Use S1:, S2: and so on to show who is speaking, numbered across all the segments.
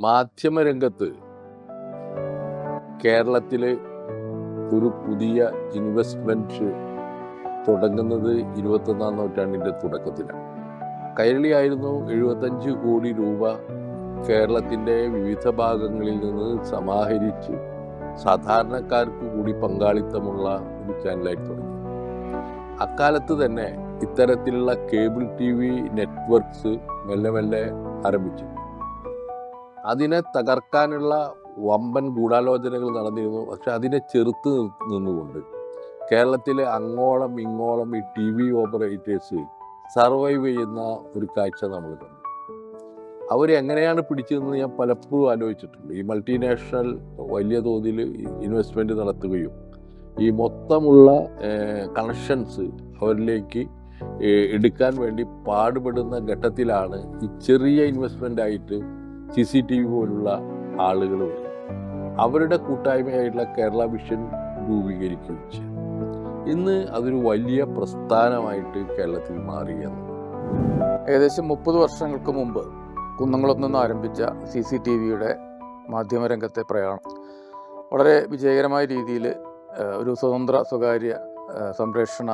S1: മാധ്യമരംഗത്ത് കേരളത്തിലെ ഒരു പുതിയ ഇൻവെസ്റ്റ്മെന്റ് തുടങ്ങുന്നത് ഇരുപത്തൊന്നാം നൂറ്റാണ്ടിന്റെ തുടക്കത്തിലാണ്. കൈരളിയായിരുന്നു എഴുപത്തഞ്ച് കോടി രൂപ കേരളത്തിന്റെ വിവിധ ഭാഗങ്ങളിൽ നിന്ന് സമാഹരിച്ച് സാധാരണക്കാർക്ക് കൂടി പങ്കാളിത്തമുള്ള ഒരു ചാനലായി തുടങ്ങി. അക്കാലത്ത് തന്നെ ഇത്തരത്തിലുള്ള കേബിൾ ടി വി നെറ്റ്വർക്ക്സ് മെല്ലെ മെല്ലെ ആരംഭിച്ചു. അതിനെ തകർക്കാനുള്ള വമ്പൻ ഗൂഢാലോചനകൾ നടന്നിരുന്നു. പക്ഷെ അതിനെ ചെറുത്ത് നിന്നുകൊണ്ട് കേരളത്തിലെ അങ്ങോളം ഇങ്ങോളം ഈ ടി വി ഓപ്പറേറ്റേഴ്സ് സർവൈവ് ചെയ്യുന്ന ഒരു കാഴ്ച നമ്മൾ കണ്ടു. അവരെങ്ങനെയാണ് പിടിച്ചതെന്ന് ഞാൻ പലപ്പോഴും ആലോചിച്ചിട്ടുണ്ട്. ഈ മൾട്ടിനാഷണൽ വലിയ തോതിൽ ഇൻവെസ്റ്റ്മെന്റ് നടത്തുകയും ഈ മൊത്തമുള്ള കണക്ഷൻസ് അവരിലേക്ക് എടുക്കാൻ വേണ്ടി പാടുപെടുന്ന ഘട്ടത്തിലാണ് ഈ ചെറിയ ഇൻവെസ്റ്റ്മെന്റ് ആയിട്ട് സി സി ടി വി പോലുള്ള വരുന്നത്. അവരുടെ കൂട്ടായ്മയായിട്ടുള്ള കേരള വിഷൻ രൂപീകരിക്കുകയും ചെയ്തു ഇന്ന് അതൊരു വലിയ പ്രസ്ഥാനമായിട്ട് കേരളത്തിൽ മാറിയെന്ന്
S2: ഏകദേശം മുപ്പത് വർഷങ്ങൾക്ക് മുമ്പ് കുന്നംകുളത്ത് നിന്ന് ആരംഭിച്ച സി സി ടി വിയുടെ മാധ്യമരംഗത്തെ പ്രയാണം വളരെ വിജയകരമായ രീതിയിൽ ഒരു സ്വതന്ത്ര സ്വകാര്യ സംപ്രേഷണ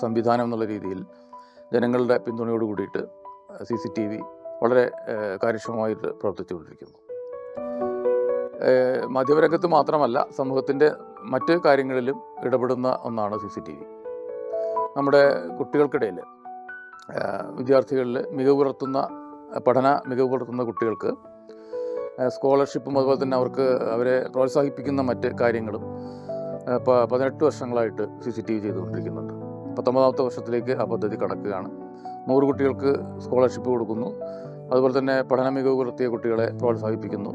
S2: സംവിധാനം എന്നുള്ള രീതിയിൽ ജനങ്ങളുടെ പിന്തുണയോട് കൂടിയിട്ട് സി സി ടി വി വളരെ കാര്യക്ഷമമായിട്ട് പ്രവർത്തിച്ചുകൊണ്ടിരിക്കുന്നു. മാധ്യമരംഗത്ത് മാത്രമല്ല സമൂഹത്തിന്റെ മറ്റ് കാര്യങ്ങളിലും ഇടപെടുന്ന ഒന്നാണ് സി സി ടി വി. നമ്മുടെ കുട്ടികൾക്കിടയിൽ വിദ്യാർത്ഥികളിൽ മികവ് പുലർത്തുന്ന പഠന മികവ് പുലർത്തുന്ന കുട്ടികൾക്ക് സ്കോളർഷിപ്പും അതുപോലെ തന്നെ അവർക്ക് അവരെ പ്രോത്സാഹിപ്പിക്കുന്ന മറ്റ് കാര്യങ്ങളും പതിനെട്ട് വർഷങ്ങളായിട്ട് സി സി ടി വി ചെയ്തുകൊണ്ടിരിക്കുന്നുണ്ട്. പത്തൊമ്പതാമത്തെ വർഷത്തിലേക്ക് ആ പദ്ധതി കടക്കുകയാണ്. നൂറ് കുട്ടികൾക്ക് സ്കോളർഷിപ്പ് കൊടുക്കുന്നു. അതുപോലെ തന്നെ പഠന മികവ് പുലർത്തിയ കുട്ടികളെ പ്രോത്സാഹിപ്പിക്കുന്നു.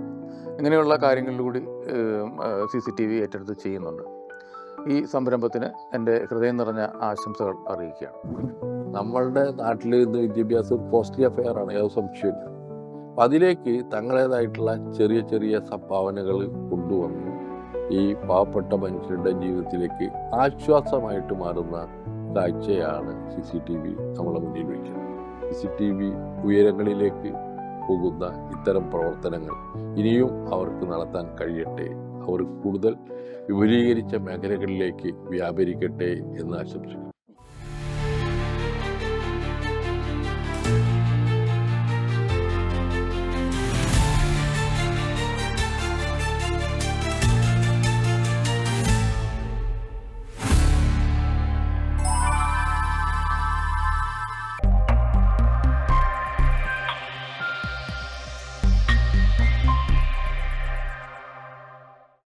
S2: ഇങ്ങനെയുള്ള കാര്യങ്ങളിലൂടി സി സി ടി വി ഏറ്റെടുത്ത് ചെയ്യുന്നുണ്ട്. ഈ സംരംഭത്തിന് എന്റെ ഹൃദയം നിറഞ്ഞ ആശംസകൾ അറിയിക്കുകയാണ്.
S1: നമ്മളുടെ നാട്ടിൽ ഇന്ന് വിദ്യാഭ്യാസം കോസ്റ്റ്ലി അഫെയർ ആണ് ഏത് സംശയമില്ല അപ്പം അതിലേക്ക് തങ്ങളേതായിട്ടുള്ള ചെറിയ ചെറിയ സംഭാവനകൾ കൊണ്ടുവന്ന് ഈ പാവപ്പെട്ട മനുഷ്യരുടെ ജീവിതത്തിലേക്ക് ആശ്വാസമായിട്ട് മാറുന്ന കാഴ്ചയാണ് സി സി ടി വി നമ്മളെ മുന്നിൽ വയ്ക്കുന്നത് സി ടി വി ഉയരങ്ങളിലേക്ക് പോകുന്ന ഇത്തരം പ്രവർത്തനങ്ങൾ ഇനിയും അവർക്ക് നടത്താൻ കഴിയട്ടെ. അവർ കൂടുതൽ വിപുലീകരിച്ച മേഖലകളിലേക്ക് വ്യാപരിക്കട്ടെ എന്ന് ആശംസിക്കുന്നു.